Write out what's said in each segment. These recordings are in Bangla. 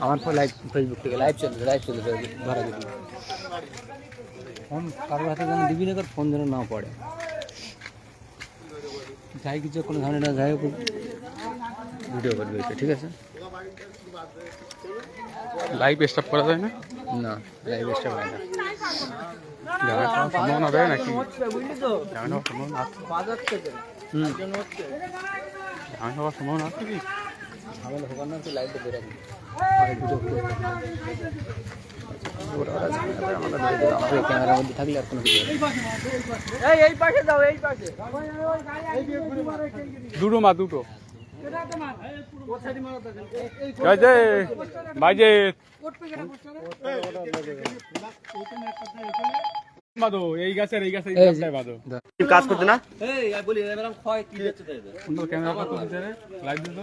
আমার ফোন লাইভ ফেসবুক থেকে লাইভ চলছে লাইভ চলছে ধরা দিবি ফোন কারোর হাতে যেন দিবি না ফোন যেন না পড়ে। যাই কিছু কোনো ঝামেলা যাই ভিডিও করবে এটা ঠিক আছে? লাইভ স্টপ করা যায় না? না লাইভ স্টার হয় না। হওয়ার সম্ভাবনা দেয় নাকি? ঝামেলা হওয়ার সম্ভাবনা আছে হুম। ঝামেলা সম্ভাবনা আছে কি ঝামেলা না তো লাইভটা বেরা আমাদের ক্যামেরার মধ্যে থাকলে আর কোনো। দুটো মা দুটো। এই এই গাছের এই গাছের এই এই বাদো কাজ করতে না? সুন্দর ক্যামেরা কত ভিতরে লাইভ দিতো।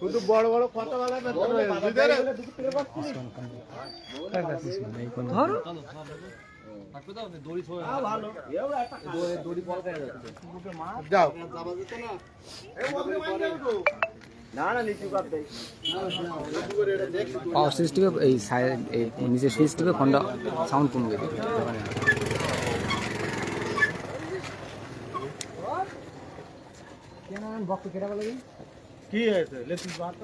শুধু বড় বড় কথা বলা টিপে এই সাইড এই নিচে সুইচ টিপে ফোনটা সাউন্ড কমবে কি হয়েছে? বাত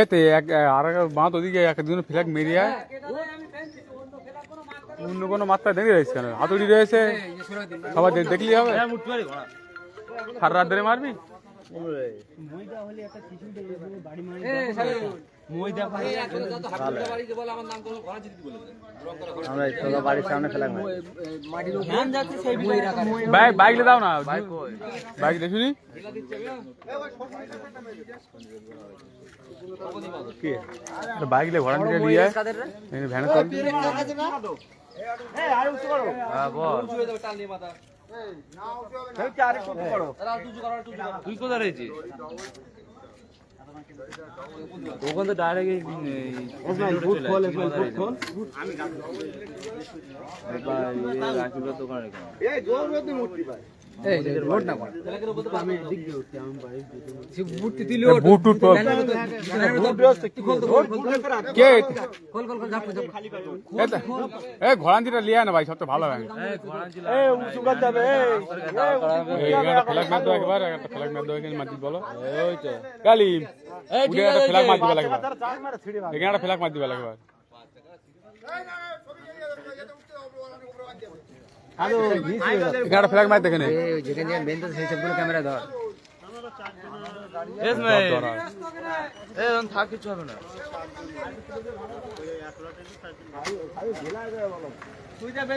এতে এক আর এক বাঁধ ওদিকে একদিন ফ্ল্যাগ মেরিয়া। অন্য কোনো মাত্রা দেখে রয়েছে কেন? হাতুড়ি রয়েছে। সবাই দেখলি হবে? সারা রাত ধরে মারবি? আমরা বাড়ির সামনে ফেলাম বাইক বাইক দাও না। বাইক দেখুনি বাইক লে ঘোড়া নিয়ে নিয়ে ভ্যানে চল তুই কোথায় রয়েছিস? ওখান তো ডাইরেক্ট দোকানে। কল কল কল দিটা লিয়া না ভাই সবচেয়ে ভালো ব্যাংক এই সুগার যাবে এই এই একটা ফ্ল্যাগ মার দাও একবার একটা ফ্ল্যাগ মার দাও এখানে মার বলো ওই তো কালিম উঠে ফ্ল্যাগ মার দিবা লাগবে এখানে একটা ফ্ল্যাগ মার দিবা লাগবে একটা ফ্ল্যাগ মার দেখে যেখানে যেখানে বেঁধে সেই সবগুলো ক্যামেরা ধর। ধর থাক কিছু হবে না। বেঁধে আমি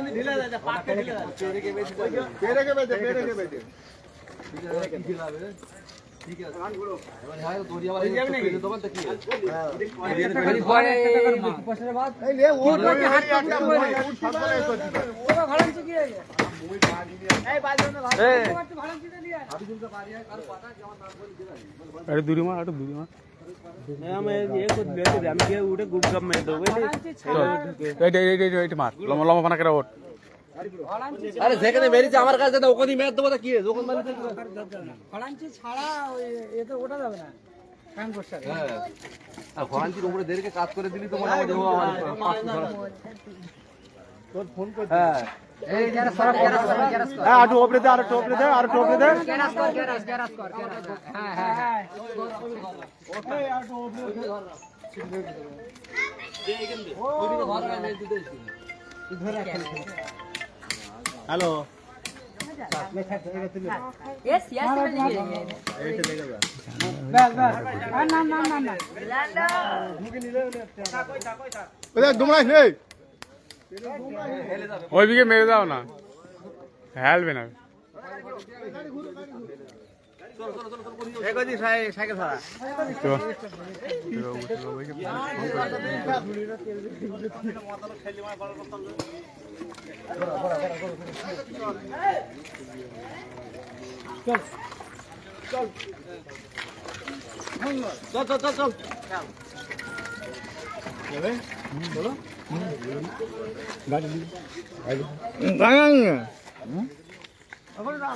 গিয়ে উঠে গুপ গাপ মেরে দেবো বুঝলি চল এইটা এইটা এইটা এইটা মার লম্বা আরে যেখানে বেরিয়েছে আমার কাছে তো ওখানে মেয়াদ দেবো তা কি যখন ফলাঞ্চি ছাড়া এ তো ওটা যাবে না বসাবে আর উপরে দেরকে কাজ করে দিলি তো ধরা। হ্যাঁ হ্যাঁ। দে আর দে দে। গ্যারাস কর গ্যারাস গ্যারাস কর হ্যাঁ হ্যাঁ হ্যাঁ। নেই ওই দিকে মেরে দাও না। হেলবে না। চল চল চল চল চলে। ওটাই হ্যাঁ কেউ করে মাছ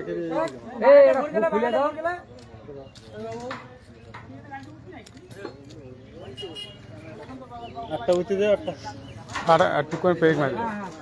খেয়ে এই এটা খুলে দাও একটা উঠে দে একটা। আর একটু করে পেক মারি হয় হ্যাঁ। লাগবে ঘরে মার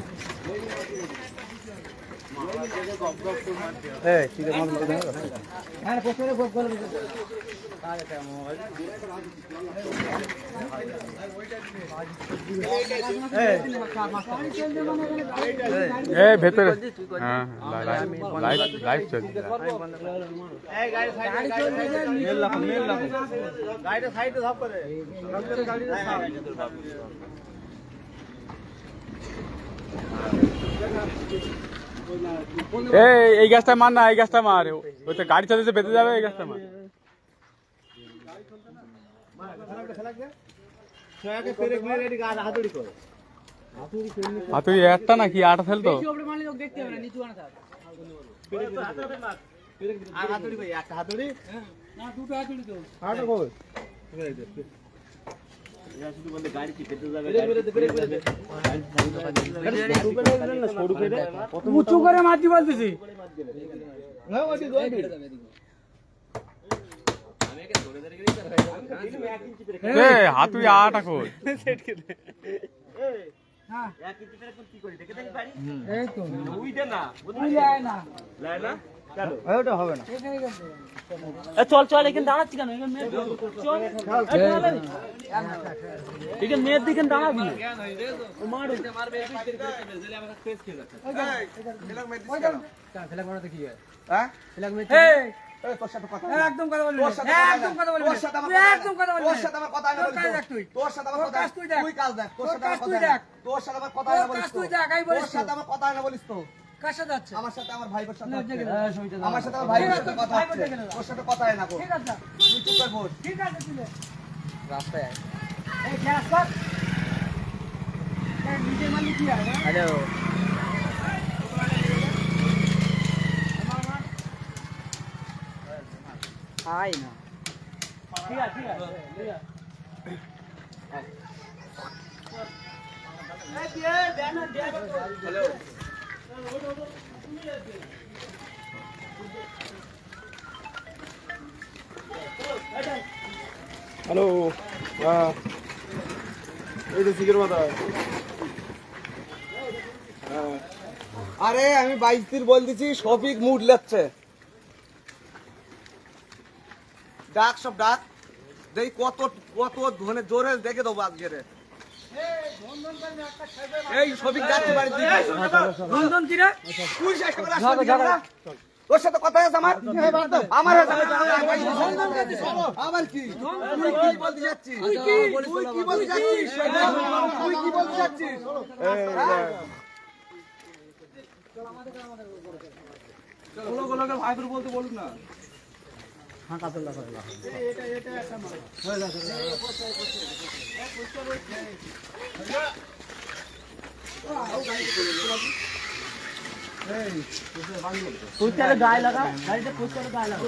হ্যাঁ ভেতরে হ্যাঁ লাইভ চলছে গাড়িটা সাইডে ধাপ করে এই এই গাছটা মার না এই গাছটা মার। ওই তো গাড়ি চালাতে বেঁধে যাবে এই গাছটা মার। হাতুড়ি তুই একটা নাকি? আটা ফেলতো উপরে দেখতে হবে না নিচু আনা থাক হাতুড়ি কই? একটা হাতুড়ি? না দুটো হাতুড়ি তো। উঁচু করে মারছি বলতেছি এ আটা কই হ্যাঁ। এক ইঞ্চি পেরে কি করি দেখে দেখি গাড়ি এই তো। উই দে না তুই যায় না। লাই না? ওটা হবে না। চল চল এখানে দাঁড়াচ্ছি কেন? এখানে মেয়ের চল এখানে মেয়ের দিকে দাঁড়াবি ফেলা করাতে কি এই এই তোর একদম কথা বলবি সাথে একদম কথা বলবি আমার কথা একদম কথা বলবি তোর সাথে আমার কথা না। তুই। তোর সাথে আমার কথা তুই দেখ। তুই কাজ দেখ। তোর সাথে কাজ আমার। তোর সাথে আমার কথা না বলিস তোর সাথে আমার কথা না বলিস তো। কার সাথে যাচ্ছে আমার সাথে আমার ভাইবোর সাথে। গেলে। আমার সাথে আমার ভাইবোর ঠিক আছে, সাথে কথা হচ্ছে। তোর সাথে কথাই না গো। ঠিক আছে। তুই চুপ করে বস। ঠিক আছে তুলে রাস্তায় এই গ্যাস কর। এই নিচে মারলি কি হয়? না। হ্যালো আয় না। হ্যালো। হ্যাঁ এই তো শিখের মাথা। আরে, আমি বাইশ দিন বল দিছি শফিক মুড লাগছে। ডাক সব ডাক। দেই কত কত ধনে জোরে দেখে দেবো আজকে রে এই শফিক যাচ্ছে বাড়ির দিকে। নন্দন কিরা তুই শেষ করে আসবি তোর সাথে কথা আছে আমার? আমার আমার কি? তুই কি বলতে যাচ্ছিস? তুই কি? বলতে যাচ্ছিস? তুই কি বলতে যাচ্ছিস? কোনো কোনো ভাইপুর বলতে বলুন না। পোস্টারে গায়ে লাগা গাড়িতে পোস্টারে গায়ে লাগা।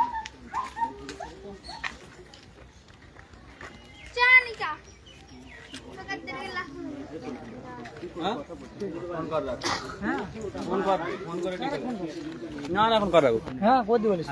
না না এখন রাখো। হ্যাঁ করে বলিস